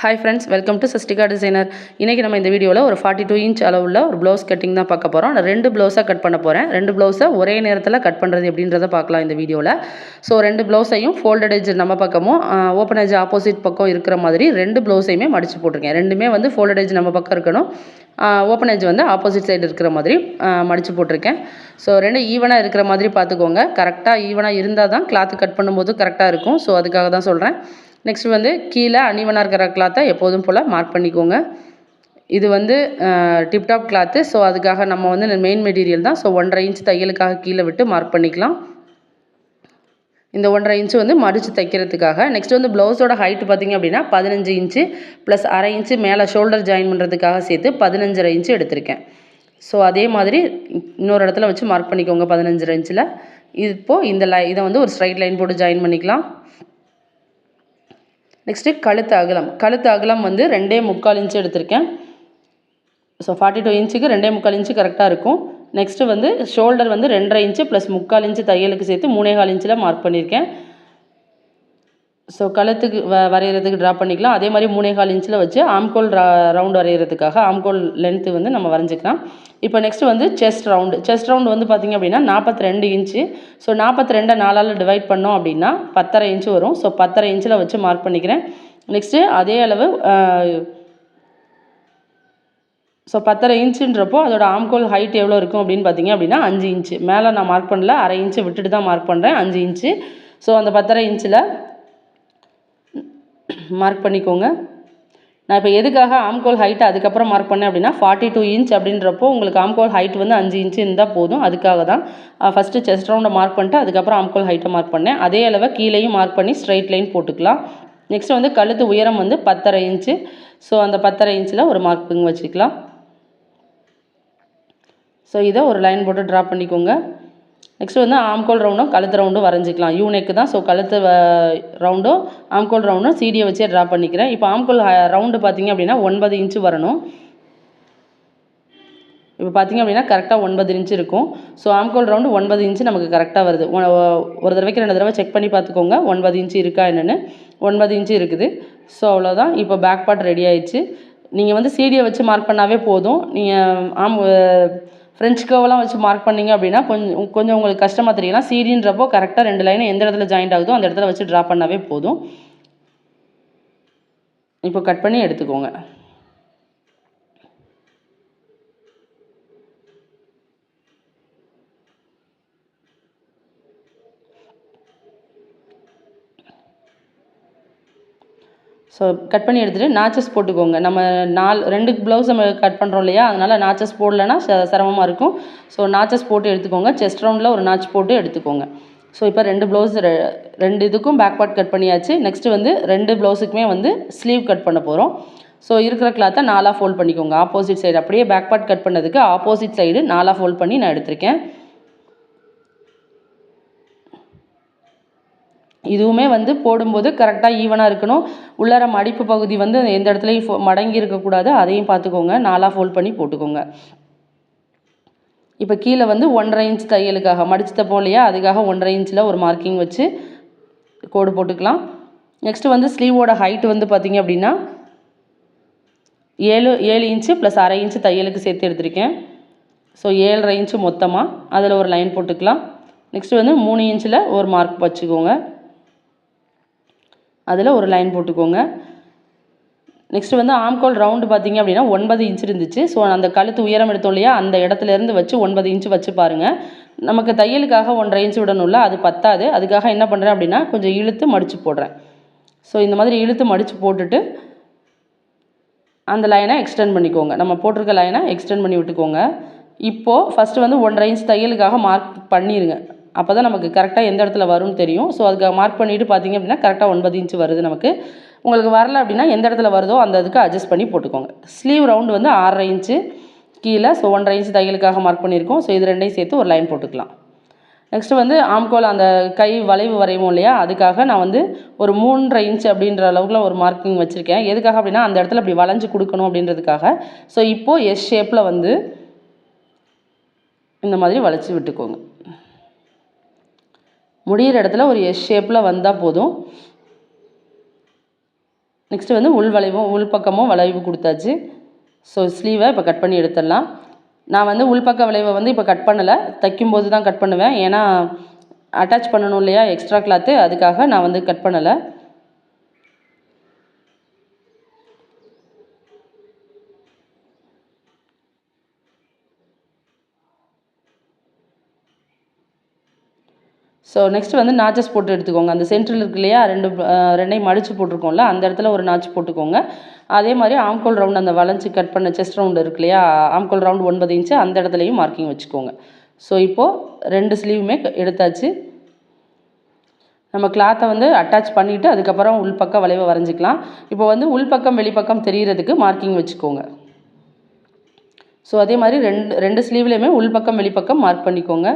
Hi friends welcome to Sastika designer இன்றைக்கி நம்ம இந்த வீடியோவில் ஒரு ஃபார்ட்டி டூ இன்ச் அளவுள்ள ஒரு ப்ளவுஸ் கட்டிங் தான் பார்க்க போகிறோம் நான் ரெண்டு ப்ளவுஸாக கட் பண்ண போகிறேன் ரெண்டு ப்ளவுஸை ஒரே நேரத்தில் கட் பண்ணுறது அப்படின்றத பார்க்கலாம் இந்த வீடியோவில் ஸோ ரெண்டு ப்ளவுஸையும் ஃபோல்டட் எஜ் நம்ம பக்கமும் ஓப்பன் எஜ் ஆப்போசிட் பக்கம் இருக்கிற மாதிரி ரெண்டு ப்ளவுஸையுமே மடித்து போட்டிருக்கேன். ரெண்டுமே வந்து ஃபோல்டட் எஜ் நம்ம பக்கம் இருக்கணும். ஓப்பன் எஜ் வந்து ஆப்போசிட் சைடு இருக்கிற மாதிரி மடித்து போட்டிருக்கேன். ஸோ ரெண்டு ஈவனாக இருக்கிற மாதிரி பார்த்துக்கோங்க. கரெக்டாக ஈவனாக இருந்தால் தான் கிளாத்து கட் பண்ணும்போது கரெக்டாக இருக்கும். ஸோ அதுக்காக தான் சொல்கிறேன் நெக்ஸ்ட் வந்து கீழே அனிவனாக இருக்கிற கிளாத்தை எப்போதும் போல் மார்க் பண்ணிக்கோங்க. இது வந்து டிப்டாப் கிளாத்து ஸோ அதுக்காக நம்ம வந்து மெயின் மெட்டீரியல் தான். ஸோ ஒன்றரை இன்ச் தையலுக்காக கீழே விட்டு மார்க் பண்ணிக்கலாம். இந்த ஒன்றரை இன்ச்சு வந்து மடித்து தைக்கிறதுக்காக. நெக்ஸ்ட் வந்து ப்ளவுஸோட ஹைட் பார்த்திங்க அப்படின்னா பதினஞ்சு இன்ச்சு ப்ளஸ் அரை இன்ச்சு மேலே ஷோல்டர் ஜாயின் பண்ணுறதுக்காக சேர்த்து பதினஞ்சரை இன்ச்சு எடுத்திருக்கேன். ஸோ அதே மாதிரி இன்னொரு இடத்துல வச்சு மார்க் பண்ணிக்கோங்க பதினஞ்சரை இன்ச்சில் இப்போது இந்த லை இதை வந்து ஒரு ஸ்ட்ரைட் லைன் போட்டு ஜாயின் பண்ணிக்கலாம். நெக்ஸ்ட்டு கழுத்து அகலம். கழுத்து அகலம் வந்து ரெண்டே முக்கால் இன்ச்சு எடுத்திருக்கேன். ஸோ ஃபார்ட்டி டூ இன்ச்சுக்கு ரெண்டே முக்கால் இன்ச்சு கரெக்டாக இருக்கும். நெக்ஸ்ட்டு வந்து ஷோல்டர் வந்து ரெண்டரை இன்ச்சு ப்ளஸ் முக்கால் இன்ச்சு தையலுக்கு சேர்த்து மூணே கால் இன்ச்சில் மார்க் பண்ணியிருக்கேன் ஸோ கழுத்துக்கு வ வரைகிறதுக்கு ட்ரா பண்ணிக்கலாம். அதே மாதிரி மூணே கால் இன்ச்சில் வச்சு ஆம்கோல் ரவுண்ட் வரைகிறதுக்காக ஆம்கோல் லென்த்து வந்து நம்ம வரைஞ்சிக்கலாம். இப்போ நெக்ஸ்ட் வந்து செஸ்ட் ரவுண்டு செஸ்ட் ரவுண்டு வந்து பார்த்திங்க அப்படின்னா நாற்பத்தி ரெண்டு இன்ச்சு ஸோ நாற்பத்தி ரெண்டை நாலால் டிவைட் பண்ணோம் அப்படின்னா பத்தரை இன்ச்சு வரும். ஸோ பத்தரை இன்ச்சில் வச்சு மார்க் பண்ணிக்கிறேன். நெக்ஸ்ட்டு அதே அளவு ஸோ பத்தரை இன்ச்சுன்றப்போ அதோட ஆம்கோல் ஹைட் எவ்வளோ இருக்கும் அப்படின்னு பார்த்தீங்க அப்படின்னா அஞ்சு இன்ச்சு மேலே நான் மார்க் பண்ணல அரை இன்ச்சு விட்டுட்டு தான் மார்க் பண்ணுறேன் அஞ்சு இன்ச்சு ஸோ அந்த பத்தரை இன்ச்சில் மார்க் பண்ணிக்கோங்க. நான் இப்போ எதுக்காக ஆம்கோல் ஹைட்டை அதுக்கப்புறம் மார்க் பண்ணேன் அப்படின்னா ஃபார்ட்டி டூ இன்ச் அப்படின்றப்போ உங்களுக்கு ஆம்கோல் ஹைட் வந்து அஞ்சு இன்ச்சு இருந்தால் போதும். அதுக்காக தான் ஃபஸ்ட்டு செஸ்ட் ரவுண்டை மார்க் பண்ணிட்டு அதுக்கப்புறம் ஆம்கோல் ஹைட்டை மார்க் பண்ணேன். அதே அளவை கீழேயும் மார்க் பண்ணி ஸ்ட்ரைட் லைன் போட்டுக்கலாம். நெக்ஸ்ட் வந்து கழுத்து உயரம் வந்து பத்தரை இன்ச்சு ஸோ அந்த பத்தரை இன்ச்சில் ஒரு மார்க்கிங் வச்சுக்கலாம். ஸோ இதை ஒரு லைன் போட்டு ட்ரா பண்ணிக்கோங்க. நெக்ஸ்ட் வந்து ஆம்கோல் ரவுண்டும் கழுத்து ரவுண்டும் வரைஞ்சிக்கலாம். யூனெக்கு தான். ஸோ கழுத்து ரவுண்டும் ஆம்கோல் ரவுண்டும் சீடியை வச்சே ட்ரா பண்ணிக்கிறேன். இப்போ ஆம்கோல் ரவுண்டு பார்த்திங்க அப்படின்னா ஒன்பது இன்ச்சு வரணும். இப்போ பார்த்திங்க அப்படின்னா கரெக்டாக ஒன்பது இன்ச்சு இருக்கும். ஸோ ஆம்கோல் ரவுண்டு ஒன்பது இன்ச்சு நமக்கு கரெக்டாக வருது. ஒரு தடவைக்கு ரெண்டு தடவை செக் பண்ணி பார்த்துக்கோங்க. ஒன்பது இன்ச்சு இருக்கா என்னென்னு. ஒன்பது இன்ச்சு இருக்குது. ஸோ அவ்வளோதான் இப்போ பேக் பார்ட் ரெடி ஆயிடுச்சு. நீங்கள் வந்து சீடியை வச்சு மார்க் பண்ணாவே போதும். நீங்கள் ஆம் ஃப்ரெஞ்ச் கர்வெல்லாம் வச்சு மார்க் பண்ணிங்க அப்படின்னா கொஞ்சம் கொஞ்சம் உங்களுக்கு கஷ்டமாக தெரியலாம் சீடின்றப்போ கரெக்டாக ரெண்டு லைன் எந்த இடத்துல ஜாயிண்ட் ஆகுதோ அந்த இடத்துல வச்சு ட்ரா பண்ணாவே போதும். இப்போ கட் பண்ணி எடுத்துக்கோங்க. ஸோ கட் பண்ணி எடுத்துகிட்டு நாச்சஸ் போட்டுக்கோங்க. நம்ம நாலு ரெண்டு ப்ளவுஸ் நம்ம கட் பண்ணுறோம் இல்லையா? அதனால் நாச்சஸ் போடலைன்னா சிரமமாக இருக்கும். ஸோ நாச்சஸ் போட்டு எடுத்துக்கோங்க. செஸ்ட் ரவுண்டில் ஒரு நாச் போட்டு எடுத்துக்கோங்க. ஸோ இப்போ ரெண்டு ப்ளவுஸ் ரெண்டு இதுக்கும் பேக் பார்ட் கட் பண்ணியாச்சு. நெக்ஸ்ட்டு வந்து ரெண்டு ப்ளவுஸுக்குமே வந்து ஸ்லீவ் கட் பண்ண போகிறோம் ஸோ இருக்கிற கிளாத்தை நாலாக ஃபோல்ட் பண்ணிக்கோங்க. ஆப்போசிட் சைடு அப்படியே பேக் பார்ட் கட் பண்ணதுக்கு ஆப்போசிட் சைடு நாலாக ஃபோல்ட் பண்ணி நான் எடுத்திருக்கேன். இதுவுமே வந்து போடும்போது கரெக்டாக ஈவனாக இருக்கணும். உள்ளார மடிப்பு பகுதி வந்து எந்த இடத்துலையும் மடங்கி இருக்கக்கூடாது. அதையும் பார்த்துக்கோங்க. நாலாக ஃபோல்ட் பண்ணி போட்டுக்கோங்க. இப்போ கீழே வந்து ஒன்றரை இன்ச் தையலுக்காக மடிச்சு தப்போம் இல்லையா? அதுக்காக ஒன்றரை இன்ச்சில் ஒரு மார்க்கிங் வச்சு கோடு போட்டுக்கலாம். நெக்ஸ்ட்டு வந்து ஸ்லீவோட ஹைட் வந்து பார்த்திங்க அப்படின்னா ஏழு ஏழு இன்ச்சு ப்ளஸ் அரை இன்ச்சு தையலுக்கு சேர்த்து எடுத்திருக்கேன். ஸோ ஏழரை இன்ச்சு மொத்தமாக அதில் ஒரு லைன் போட்டுக்கலாம். நெக்ஸ்ட்டு வந்து மூணு இன்ச்சில் ஒரு மார்க் வச்சுக்கோங்க. அதில் ஒரு லைன் போட்டுக்கோங்க. நெக்ஸ்ட் வந்து ஆம்கோல் ரவுண்டு பார்த்திங்க அப்படின்னா ஒன்பது இன்ச் இருந்துச்சு. ஸோ அந்த கழுத்து உயரம் எடுத்தோம் இல்லையா? அந்த இடத்துலேருந்து வச்சு ஒன்பது இன்ச்சு வச்சு பாருங்கள் நமக்கு தையலுக்காக ஒன்றரை இன்ச்சு விடணும்ல அது பத்தாது. அதுக்காக என்ன பண்ணுறேன் அப்படின்னா கொஞ்சம் இழுத்து மடித்து போடுறேன். ஸோ இந்த மாதிரி இழுத்து மடித்து போட்டுட்டு அந்த லைனை எக்ஸ்டெண்ட் பண்ணிக்கோங்க. நம்ம போட்டிருக்க லைனை எக்ஸ்டெண்ட் பண்ணி விட்டுக்கோங்க. இப்போது ஃபஸ்ட்டு வந்து ஒன்றரை இன்ச் தையலுக்காக மார்க் பண்ணிடுங்க அப்போ தான் நமக்கு கரெக்டாக எந்த இடத்துல வரும்னு தெரியும். ஸோ அதுக்கு மார்க் பண்ணிவிட்டு பார்த்திங்க அப்படின்னா கரெக்டாக ஒன்பது இன்ச்சு வருது நமக்கு. உங்களுக்கு வரல அப்படின்னா எந்த இடத்துல வருதோ அந்த இதுக்கு அட்ஜஸ்ட் பண்ணி போட்டுக்கோங்க. ஸ்லீவ் ரவுண்டு வந்து ஆறரை இன்ச்சு கீழே ஸோ ஒன்றரை இன்ச்சு தையலுக்காக மார்க் பண்ணியிருக்கோம். ஸோ இது ரெண்டையும் சேர்த்து ஒரு லைன் போட்டுக்கலாம். நெக்ஸ்ட்டு வந்து ஆம்கோல் அந்த கை வளைவு வரைவோம் இல்லையா? அதுக்காக நான் வந்து ஒரு மூன்றரை இன்ச் அப்படின்ற அளவுக்குல ஒரு மார்க்கிங் வச்சுருக்கேன். எதுக்காக அப்படின்னா அந்த இடத்துல அப்படி வளைஞ்சு கொடுக்கணும் அப்படின்றதுக்காக. ஸோ இப்போது எஸ் ஷேப்பில் வந்து இந்த மாதிரி வளைச்சி விட்டுக்கோங்க. முடிகிற இடத்துல ஒரு எஸ் ஷேப்பில் வந்தால் போதும். நெக்ஸ்ட்டு வந்து உள் வளைவும் உள் பக்கமும் வளைவு கொடுத்தாச்சு. ஸோ ஸ்லீவை இப்போ கட் பண்ணி எடுத்துடலாம். நான் வந்து உள்பக்க வளைவை வந்து இப்போ கட் பண்ணலை. தைக்கும்போது தான் கட் பண்ணுவேன். ஏன்னா அட்டாச் பண்ணணும் இல்லையா? எக்ஸ்ட்ரா கிளாத்து அதுக்காக நான் வந்து கட் பண்ணலை. ஸோ நெக்ஸ்ட் வந்து நாச்சஸ் போட்டு எடுத்துக்கோங்க. அந்த சென்டரில் இருக்கு இல்லையா? ரெண்டு ரெண்டையும் மடித்து போட்டிருக்கோம்ல அந்த இடத்துல ஒரு நாச்சு போட்டுக்கோங்க. அதே மாதிரி ஆம்கோல் ரவுண்ட் அந்த வளைஞ்சு கட் பண்ண செஸ்ட் ரவுண்டு இருக்கு இல்லையா? ஆம்கோல் ரவுண்ட் ஒன்பது இன்ச்சு அந்த இடத்துலையும் மார்க்கிங் வச்சுக்கோங்க. ஸோ இப்போது ரெண்டு ஸ்லீவுமே எடுத்தாச்சு. நம்ம கிளாத்தை வந்து அட்டாச் பண்ணிவிட்டு அதுக்கப்புறம் உள்பக்கம் வளைவை வரைஞ்சிக்கலாம். இப்போ வந்து உள்பக்கம் வெளிப்பக்கம் தெரிகிறதுக்கு மார்க்கிங் வச்சுக்கோங்க. ஸோ அதே மாதிரி ரெண்டு ரெண்டு ஸ்லீவ்லேயுமே உள்பக்கம் வெளிப்பக்கம் மார்க் பண்ணிக்கோங்க.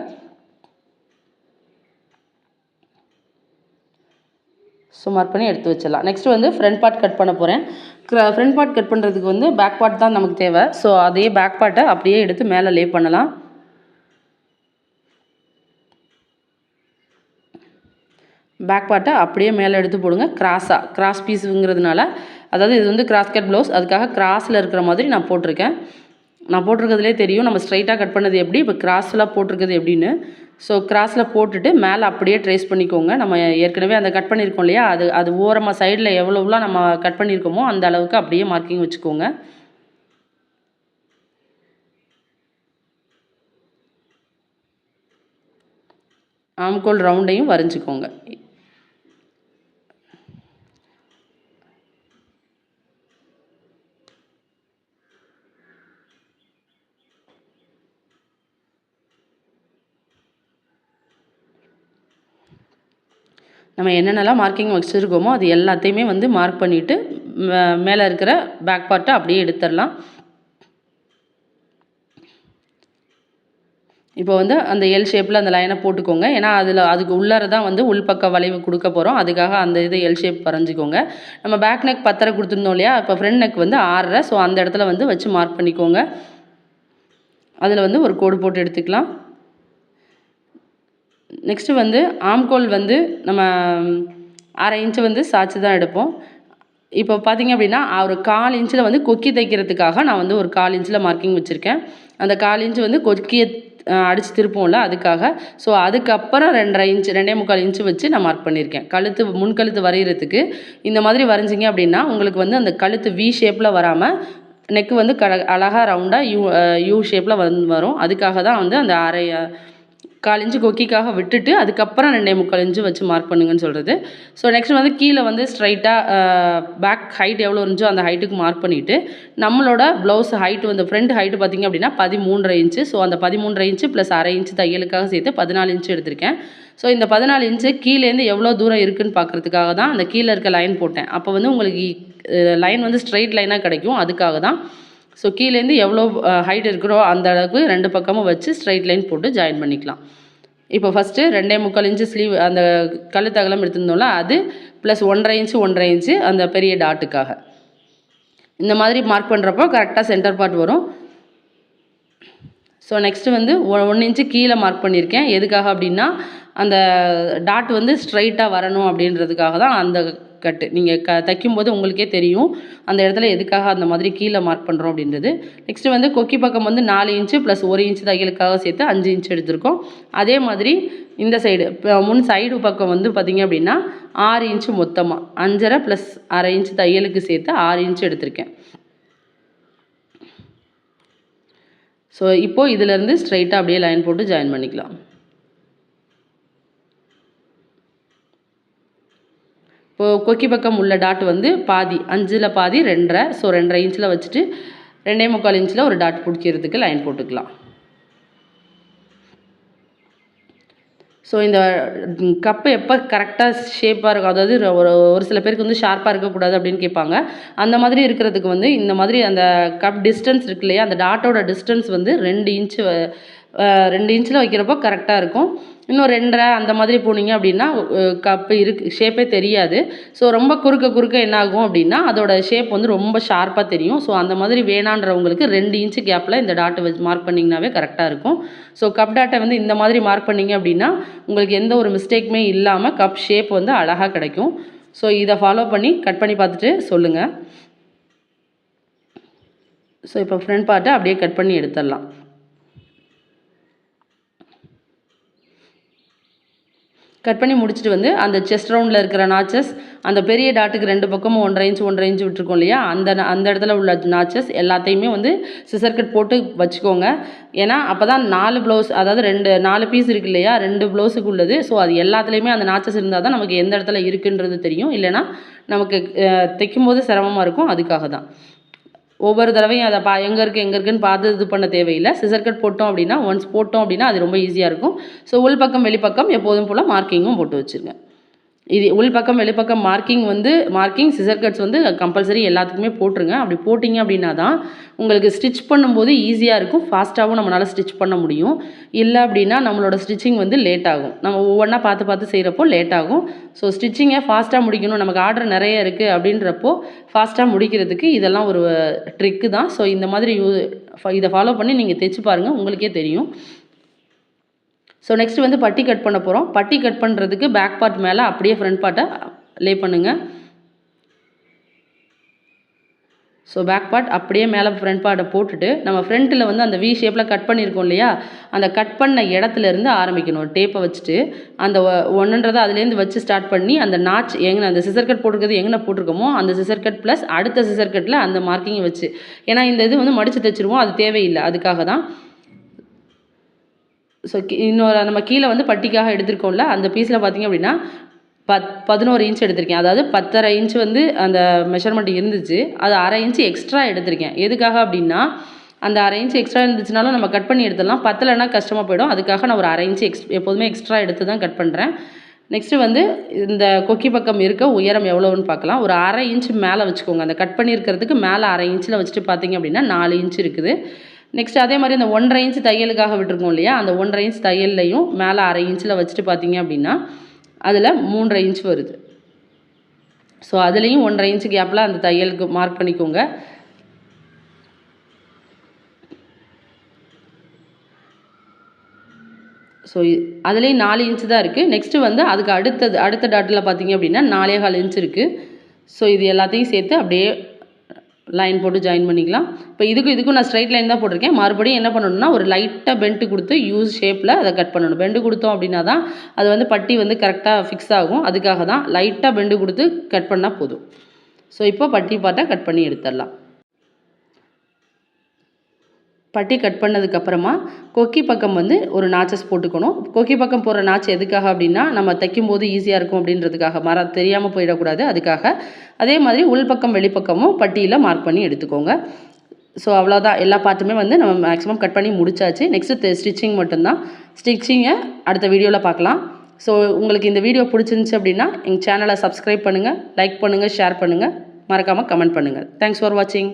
ஸோ மார்க் பண்ணி எடுத்து வச்சிடலாம். நெக்ஸ்ட் வந்து ஃப்ரண்ட் பார்ட் கட் பண்ண போகிறேன் ஃப்ரண்ட் பார்ட் கட் பண்ணுறதுக்கு வந்து பேக் பார்ட் தான் நமக்கு தேவை. ஸோ அதே பேக் பார்ட்டை அப்படியே எடுத்து மேலே லே பண்ணலாம். பேக் பார்ட்டை அப்படியே மேலே எடுத்து போடுங்க. கிராஸாக கிராஸ் பீஸுங்கிறதுனால அதாவது இது வந்து கிராஸ் கட் ப்ளவுஸ் அதுக்காக கிராஸில் இருக்கிற மாதிரி நான் போட்டிருக்கேன். நான் போட்டிருக்கிறதுலே தெரியும். நம்ம ஸ்ட்ரைட்டாக கட் பண்ணது எப்படி? இப்போ கிராஸ்லாம் போட்டிருக்கிறது எப்படின்னு. ஸோ கிராஸில் போட்டுட்டு மேலே அப்படியே ட்ரேஸ் பண்ணிக்கோங்க. நம்ம ஏற்கனவே அந்த கட் பண்ணியிருக்கோம் இல்லையா? அது அது ஓரமாக சைடில் எவ்வளோலாம் நம்ம கட் பண்ணியிருக்கோமோ அந்த அளவுக்கு அப்படியே மார்க்கிங் வச்சுக்கோங்க. ஆம்கோல் ரவுண்டையும் வரைஞ்சிக்கோங்க. நம்ம என்னென்னலாம் மார்க்கிங் வச்சுருக்கோமோ அது எல்லாத்தையுமே வந்து மார்க் பண்ணிவிட்டு மேலே இருக்கிற பேக் பார்ட்டை அப்படியே எடுத்துடலாம். இப்போ வந்து அந்த எல் ஷேப்பில் அந்த லைனை போட்டுக்கோங்க. ஏன்னா அதில் அதுக்கு உள்ளார தான் வந்து உள்பக்க வளைவு கொடுக்க போகிறோம் அதுக்காக அந்த இது எல் ஷேப் வரைஞ்சிக்கோங்க. நம்ம பேக் நெக் பத்தரை கொடுத்துருந்தோம் இல்லையா? இப்போ ஃப்ரண்ட் நெக் வந்து ஆறரை. ஸோ அந்த இடத்துல வந்து வச்சு மார்க் பண்ணிக்கோங்க. அதில் வந்து ஒரு கோடு போட்டு எடுத்துக்கலாம். நெக்ஸ்ட்டு வந்து ஆம்கோல் வந்து நம்ம அரை இன்ச்சு வந்து சாய்ச்சி தான் எடுப்போம். இப்போ பார்த்தீங்க அப்படின்னா ஒரு கால் இன்ச்சில் வந்து கொக்கி தைக்கிறதுக்காக நான் வந்து ஒரு கால் இன்ச்சில் மார்க்கிங் வச்சுருக்கேன். அந்த கால் இன்ச்சு வந்து கொக்கியை அடித்து திருப்போம்ல அதுக்காக. ஸோ அதுக்கப்புறம் ரெண்டரை இன்ச்சு ரெண்டே முக்கால் இன்ச்சு வச்சு நான் மார்க் பண்ணியிருக்கேன் கழுத்து முன்கழுத்து வரைகிறதுக்கு இந்த மாதிரி வரைஞ்சிங்க அப்படின்னா உங்களுக்கு வந்து அந்த கழுத்து வி ஷேப்பில் வராமல் நெக்கு வந்து க அழகாக ரவுண்டாக யூ யூ ஷேப்பில் வந்து வரும். அதுக்காக தான் வந்து அந்த அரை கால் இன்ச்சு கொக்கிக்காக விட்டுட்டு அதுக்கப்புறம் ரெண்டே முக்கால் இன்ச்சு வச்சு மார்க் பண்ணுங்கன்னு சொல்கிறது ஸோ நெக்ஸ்ட் வந்து கீழே வந்து ஸ்ட்ரைட்டாக பேக் ஹைட் எவ்வளோ இருந்துச்சோ அந்த ஹைட்டுக்கு மார்க் பண்ணிவிட்டு நம்மளோட ப்ளவுஸ் ஹைட்டு வந்து ஃப்ரண்ட் ஹைட்டு பார்த்திங்க அப்படின்னா பதிமூன்றரை இன்ச்சு ஸோ அந்த பதிமூன்றரை இன்ச்சு ப்ளஸ் அரை இன்ச்சு தையலுக்காக சேர்த்து பதினாலு இன்ச்சு எடுத்திருக்கேன். ஸோ இந்த பதினாலு இன்ச்சு கீழேருந்து எவ்வளோ தூரம் இருக்குன்னு பார்க்குறதுக்காக தான் அந்த கீழே இருக்க லைன் போட்டேன். அப்போ வந்து உங்களுக்கு லைன் வந்து ஸ்ட்ரைட் லைனாக கிடைக்கும். அதுக்காக தான் ஸோ கீழேருந்து எவ்வளோ ஹைட் இருக்கிறோ அந்த அளவுக்கு ரெண்டு பக்கமும் வச்சு ஸ்ட்ரைட் லைன் போட்டு ஜாயின் பண்ணிக்கலாம். இப்போ ஃபஸ்ட்டு ரெண்டே முக்கால் இன்ச்சு ஸ்லீவ் அந்த கழுத்து அகலம் எடுத்திருந்தோம்ல அது ப்ளஸ் ஒன்றரை இன்ச்சு ஒன்றரை இன்ச்சு அந்த பெரிய டாட்டுக்காக இந்த மாதிரி மார்க் பண்ணுறப்போ கரெக்டாக சென்டர் பார்ட் வரும். ஸோ நெக்ஸ்ட்டு வந்து ஒன் இன்ச்சு கீழே மார்க் பண்ணியிருக்கேன் எதுக்காக அப்படின்னா அந்த டாட் வந்து ஸ்ட்ரைட்டாக வரணும் அப்படின்றதுக்காக தான் அந்த கட்டு நீங்கள் க தைக்கும்போது உங்களுக்கே தெரியும் அந்த இடத்துல எதுக்காக அந்த மாதிரி கீழே மார்க் பண்ணுறோம் அப்படின்றது. நெக்ஸ்ட்டு வந்து கொக்கி பக்கம் வந்து நாலு இன்ச்சு ப்ளஸ் ஒரு இன்ச்சு தையலுக்காக சேர்த்து அஞ்சு இன்ச்சு எடுத்திருக்கோம். அதே மாதிரி இந்த சைடு இப்போ முன் சைடு பக்கம் வந்து பார்த்திங்க அப்படின்னா ஆறு இன்ச்சு மொத்தமாக அஞ்சரை ப்ளஸ் அரை இன்ச்சு தையலுக்கு சேர்த்து ஆறு இன்ச்சு எடுத்திருக்கேன். ஸோ இப்போது இதிலேருந்து ஸ்ட்ரைட்டாக அப்படியே லைன் போட்டு ஜாயின் பண்ணிக்கலாம் இப்போது கொக்கி பக்கம் உள்ள டாட் வந்து பாதி அஞ்சில் பாதி ரெண்டரை. ஸோ ரெண்டரை இன்ச்சில் வச்சுட்டு ரெண்டே முக்கால் இன்ச்சில் ஒரு டாட் பிடிக்கிறதுக்கு லைன் போட்டுக்கலாம். ஸோ இந்த கப்பு எப்போ கரெக்டாக ஷேப்பாக இருக்கும் அதாவது ஒரு ஒரு சில பேருக்கு வந்து ஷார்ப்பாக இருக்கக்கூடாது அப்படின்னு கேட்பாங்க. அந்த மாதிரி இருக்கிறதுக்கு வந்து இந்த மாதிரி அந்த கப் டிஸ்டன்ஸ் இருக்கு இல்லையா அந்த டாட்டோட டிஸ்டன்ஸ் வந்து ரெண்டு இன்ச்சு ரெண்டு இன்ச்சில் வைக்கிறப்போ கரெக்டாக இருக்கும். இன்னும் ரெண்டரை அந்த மாதிரி போனீங்க அப்படின்னா கப்பு இருக்கு ஷேப்பே தெரியாது. ஸோ ரொம்ப குறுக்க குறுக்க என்ன ஆகும் அப்படின்னா அதோட ஷேப் வந்து ரொம்ப ஷார்ப்பாக தெரியும். ஸோ அந்த மாதிரி வேணான்றவங்களுக்கு ரெண்டு இன்ச்சு கேப்பில் இந்த டாட்டை வச்சு மார்க் பண்ணிங்கனாவே கரெக்டாக இருக்கும். ஸோ கப் டாட்டை வந்து இந்த மாதிரி மார்க் பண்ணிங்க அப்படின்னா உங்களுக்கு எந்த ஒரு மிஸ்டேக்குமே இல்லாமல் கப் ஷேப் வந்து அழகாக கிடைக்கும். ஸோ இதை ஃபாலோ பண்ணி கட் பண்ணி பார்த்துட்டு சொல்லுங்கள் ஸோ இப்போ ஃப்ரண்ட் பார்ட்டை அப்படியே கட் பண்ணி எடுத்துடலாம். கட் பண்ணி முடிச்சுட்டு வந்து அந்த செஸ்ட் ரவுண்டில் இருக்கிற நாச்சஸ் அந்த பெரிய டாட்டுக்கு ரெண்டு பக்கமும் ஒன்றரை இன்ச் ஒன்றரை இன்ச் விட்டுருக்கோம் இல்லையா? அந்த அந்த இடத்துல உள்ள நாச்சஸ் எல்லாத்தையுமே வந்து சிசர் கட் போட்டு வச்சுக்கோங்க. ஏன்னா அப்போ தான் நாலு ப்ளவுஸ் அதாவது ரெண்டு நாலு பீஸ் இருக்கு இல்லையா? ரெண்டு ப்ளவுஸுக்கு உள்ளது. ஸோ அது எல்லாத்துலேயுமே அந்த நாச்சஸ் இருந்தால் தான் நமக்கு எந்த இடத்துல இருக்குன்றது தெரியும். இல்லைனா நமக்கு தைக்கும்போது சிரமமாக இருக்கும். அதுக்காக தான் ஒவ்வொரு தடவையும் அதை பா எங்கே இருக்குது எங்கே இருக்குன்னு பார்த்து இது பண்ண தேவையில்லை. சிசர் கட் போட்டோம் அப்படின்னா ஒன்ஸ் போட்டோம் அப்படின்னா அது ரொம்ப ஈஸியாக இருக்கும். ஸோ உள் பக்கம் வெளிப்பக்கம் எப்போதும் போல் மார்க்கிங்கும் போட்டு வச்சுருங்க. இது உள்பக்கம் வெளிப்பக்கம் மார்க்கிங் வந்து மார்க்கிங் சிசர் கட்ஸ் வந்து கம்பல்சரி எல்லாத்துக்குமே போட்டுருங்க. அப்படி போட்டிங்க அப்படின்னா தான் உங்களுக்கு ஸ்டிச் பண்ணும்போது ஈஸியாக இருக்கும். ஃபாஸ்ட்டாகவும் நம்மளால் ஸ்டிச் பண்ண முடியும். இல்லை அப்படின்னா நம்மளோட ஸ்டிச்சிங் வந்து லேட் ஆகும். நம்ம ஒவ்வொன்றா பார்த்து பார்த்து செய்கிறப்போ லேட் ஆகும். ஸோ ஸ்டிச்சிங்கை ஃபாஸ்ட்டாக முடிக்கணும். நமக்கு ஆர்டர் நிறைய இருக்குது அப்படின்றப்போ ஃபாஸ்ட்டாக முடிக்கிறதுக்கு இதெல்லாம் ஒரு ட்ரிக்கு தான். ஸோ இந்த மாதிரி யூ இதை ஃபாலோ பண்ணி நீங்கள் தைச்சு பாருங்கள் உங்களுக்கே தெரியும். ஸோ நெக்ஸ்ட் வந்து பட்டி கட் பண்ண போகிறோம் பட்டி கட் பண்ணுறதுக்கு பேக் பார்ட் மேலே அப்படியே ஃப்ரண்ட் பார்ட்டை லே பண்ணுங்கள் ஸோ பேக் பார்ட் அப்படியே மேலே ஃப்ரண்ட் பார்ட்டை போட்டுட்டு நம்ம ஃப்ரண்ட்டில் வந்து அந்த வி ஷேப்பில் கட் பண்ணியிருக்கோம் இல்லையா? அந்த கட் பண்ண இடத்துலேருந்து ஆரம்பிக்கணும். டேப்பை வச்சுட்டு அந்த ஒன்றுன்றதை அதுலேருந்து வச்சு ஸ்டார்ட் பண்ணி அந்த நாச் எங்கே அந்த சிசர் கட் போட்டிருக்கிறது எங்கே போட்டிருக்கோமோ அந்த சிசர் கட் ப்ளஸ் அடுத்த சிசர் கட்டில் அந்த மார்க்கிங்கை வச்சு. ஏன்னா இந்த இது வந்து மடித்து தைச்சிருவோம். அது தேவையில்லை. அதுக்காக தான். ஸோ இன்னொரு நம்ம கீழே வந்து பட்டிக்காக எடுத்திருக்கோம்ல அந்த பீஸில் பார்த்திங்க அப்படின்னா பத் பதினோரு இன்ச் எடுத்திருக்கேன். அதாவது பத்தரை இன்ச் வந்து அந்த மெஷர்மெண்ட் இருந்துச்சு. அது அரை இன்ச்சு எக்ஸ்ட்ரா எடுத்திருக்கேன். எதுக்காக அப்படின்னா அந்த அரை இன்ச் எக்ஸ்ட்ரா இருந்துச்சுனாலும் நம்ம கட் பண்ணி எடுத்துடலாம். பத்தலைன்னா கஷ்டமாக போயிடும். அதுக்காக நான் ஒரு அரை இன்ச்சு எக்ஸ் எப்போதுமே எக்ஸ்ட்ரா எடுத்து தான் கட் பண்ணுறேன் நெக்ஸ்ட்டு வந்து இந்த கொக்கி பக்கம் இருக்க உயரம் எவ்வளோன்னு பார்க்கலாம். ஒரு அரை இன்ச் மேலே வச்சுக்கோங்க. அந்த கட் பண்ணியிருக்கிறதுக்கு மேலே அரை இன்ச்சில் வச்சுட்டு பார்த்தீங்க அப்படின்னா நாலு இன்ச் இருக்குது. நெக்ஸ்ட் அதே மாதிரி இந்த ஒன்றரை இன்ச் தையலுக்காக விட்டுருக்கோம் இல்லையா? அந்த ஒன்றரை இன்ச் தையல்லையும் மேலே அரை இன்ச்சில் வச்சுட்டு பார்த்தீங்க அப்படின்னா அதில் மூன்றரை இன்ச் வருது. ஸோ அதுலேயும் ஒன்றரை இன்ச்சு கேப்பில் அந்த தையலுக்கு மார்க் பண்ணிக்கோங்க. ஸோ அதுலேயும் நாலு இன்ச்சு தான் இருக்குது நெக்ஸ்ட்டு வந்து அதுக்கு அடுத்தது அடுத்த டாட்டில் பார்த்தீங்க அப்படின்னா நாலே கால் இன்ச் இருக்குது ஸோ இது எல்லாத்தையும் சேர்த்து அப்படியே லைன் போட்டு ஜாயின் பண்ணிக்கலாம். இப்போ இதுக்கும் இதுக்கும் நான் ஸ்ட்ரைட் லைன் தான் போட்டிருக்கேன். மறுபடியும் என்ன பண்ணணும்னா ஒரு லைட்டாக பெண்ட்டு கொடுத்து யூஸ் ஷேப்பில் அதை கட் பண்ணணும். பெண்டு கொடுத்தோம் அப்படின்னா தான் அது வந்து பட்டி வந்து கரெக்டாக ஃபிக்ஸ் ஆகும். அதுக்காக தான் லைட்டாக பெண்டு கொடுத்து கட் பண்ணால் போதும். ஸோ இப்போ பட்டி பார்த்தா கட் பண்ணி எடுத்துடலாம். பட்டி கட் பண்ணதுக்கப்புறமா கொக்கி பக்கம் வந்து ஒரு நாச்சஸ் போட்டுக்கணும். கொக்கி பக்கம் போடுற நாச்சு எதுக்காக அப்படின்னா நம்ம தைக்கும் போது ஈஸியாக இருக்கும் அப்படின்றதுக்காக. மர தெரியாமல் போயிடக்கூடாது அதுக்காக. அதே மாதிரி உள்பக்கம் வெளிப்பக்கமும் பட்டியில் மார்க் பண்ணி எடுத்துக்கோங்க. ஸோ அவ்வளோதான் எல்லா பார்ட்டுமே வந்து நம்ம மேக்ஸிமம் கட் பண்ணி முடிச்சாச்சு. நெக்ஸ்ட்டு ஸ்டிச்சிங் மட்டும்தான். ஸ்டிச்சிங்கை அடுத்த வீடியோவில் பார்க்கலாம். ஸோ உங்களுக்கு இந்த வீடியோ பிடிச்சிருந்துச்சி அப்படின்னா எங்கள் சேனலை சப்ஸ்கிரைப் பண்ணுங்கள் லைக் பண்ணுங்கள் ஷேர் பண்ணுங்கள் மறக்காமல் கமெண்ட் பண்ணுங்கள் தேங்க்ஸ் ஃபார் வாட்சிங்